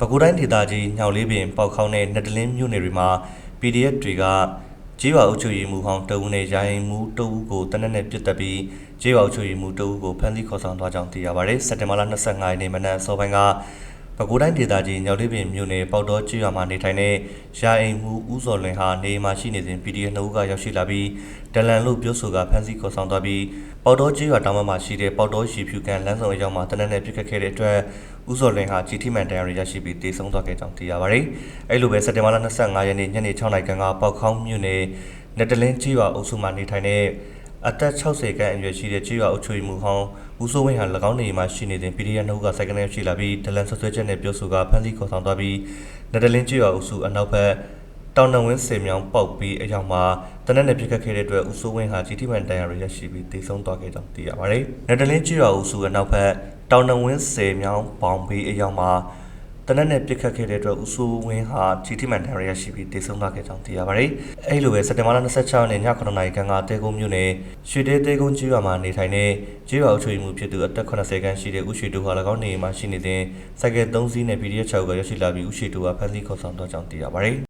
ပဲခူးတိုင်းဒေသကြီးညောင်လေးပင် ပေါက်ခေါင်းနဲ့နက်တလင်းမြို့နယ်တွေမှာ PDF တွေကကြေးရွာအုပ်ချုပ်ရေးမှူးဟောင်းတအူးနဲ့ရိုင်းမှုတအူးကိုတနက်နဲ့ပြစ်တက်ပြီးကြေးရွာအုပ်ချုပ်ရေးမှူးတအူးကိုဖမ်းဆီးခေါ်ဆောင်သွားကြောင်းသိရပါတယ်။စက်တင်ဘာလ25ရက်နေ့မနက်အစောပိုင်းက ပဲခူးတိုင်းဒေသကြီးညောင်လေးပင်မြို့နယ်ပေါက်တော်ကြေးရွာမှာနေထိုင်တဲ့ရာအိမ်မှုဦးစော်လွင်ဟာနေအိမ်မှာရှိနေစဉ် PDF နှစ်ဦးကရောက်ရှိလာပြီးဒလန်လို့ပြောဆိုကဖမ်းဆီးခေါ်ဆောင်သွားပြီးပေါက်တော်ကြေးရွာတောင်ဘက်မှာရှိတဲ့ပေါက်တော်ရှိဖြူကန်လမ်းဆောင်အရောက်မှာတနက်နဲ့ပြစ်ခတ်ခဲ့တဲ့အတွက်ဦးစော်လွင်ဟာကြီးထိမှန်တရားရရရှိပြီးတေဆုံးသွားခဲ့ကြောင်းသိရပါတယ်။အဲလိုပဲစက်တင်ဘာလ25ရက်နေ့ညနေ6နာရီခန့်ကပေါက်ခေါင်းမြို့နယ်နက်တလင်းကြေးရွာအုပ်စုမှာနေထိုင်တဲ့ အသက်60ခန့်အရွယ်ရှိတဲ့ကြေးရွာအုပ်ချုပ်ရေးမှူးဟောင်းဦးစိုးဝင်းဟာ၎င်းနေအိမ်မှာရှိနေတဲ့ PDF နှုတ်ကစိုက်ကနေရှိလာပြီးဒလန်ဆွဆွဲချက်နဲ့ပြောဆိုကဖမ်းဆီးခေါ်ဆောင်သွားပြီးနက်တလင်းကြေးရွာအုပ်စုအနောက်ဘက်တောင်နဝင်းစေမြောင်းပေါက်ပြီးအရောက်မှာတနက်နဲ့ပြစ်ခတ်ခဲ့တဲ့အတွက်ဦးစိုးဝင်းဟာကြီးထိမှန်တရားရရရှိပြီးတေဆုံးသွားခဲ့ကြောင်းသိရပါတယ်။နက်တလင်းကြေးရွာအုပ်စုအနောက်ဘက်တောင်နဝင်းစေမြောင်းပေါင်ပြီးအရောက်မှာ တနက်နဲ့ပြစ်ခတ်ခဲ့တဲ့အတွက်ဦးစိုးဝင်းဟာကြီးထိမှန်တရားရရှိပြီးတေဆုံးသွားခဲ့ကြောင်းသိရပါတယ်။အဲလိုပဲစက်တင်ဘာလ26ရက်နေ့ည9:00နာရီခန့်ကတဲကုန်းမြို့နယ်ရွှေတဲတဲကုန်းကြေးရွာမှာနေထိုင်တဲ့ကြေးရွာအုပ်ချုပ်ရေးမှူးဖြစ်သူအသက်80ခန့်ရှိတဲ့ဦးရွှေတူဟာ၎င်းနေအိမ်မှာရှိနေတဲ့စိုက်ကယ်3စီးနဲ့ PDF 6ကရရှိလာပြီးဦးရွှေတူဟာဖမ်းဆီးခေါ်ဆောင်သွားကြောင်းသိရပါတယ်